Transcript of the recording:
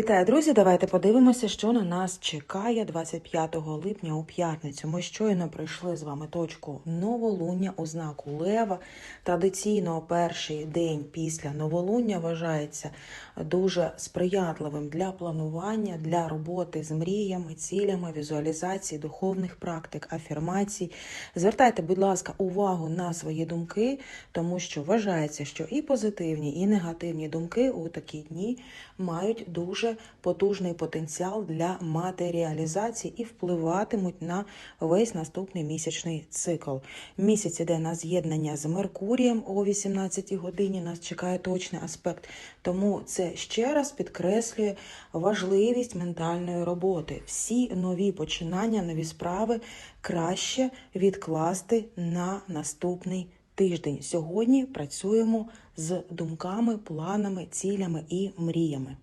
Вітаю, друзі! Давайте подивимося, що на нас чекає 25 липня у п'ятницю. Ми щойно пройшли з вами точку новолуння у знаку Лева. Традиційно перший день після новолуння вважається дуже сприятливим для планування, для роботи з мріями, цілями, візуалізації, духовних практик, афірмацій. Звертайте, будь ласка, увагу на свої думки, тому що вважається, що і позитивні, і негативні думки у такі дні мають дуже потужний потенціал для матеріалізації і впливатимуть на весь наступний місячний цикл. Місяць іде на з'єднання з Меркурієм о 18 годині. Нас чекає точний аспект. Тому це ще раз підкреслює важливість ментальної роботи. Всі нові починання, нові справи краще відкласти на наступний тиждень. Сьогодні працюємо з думками, планами, цілями і мріями.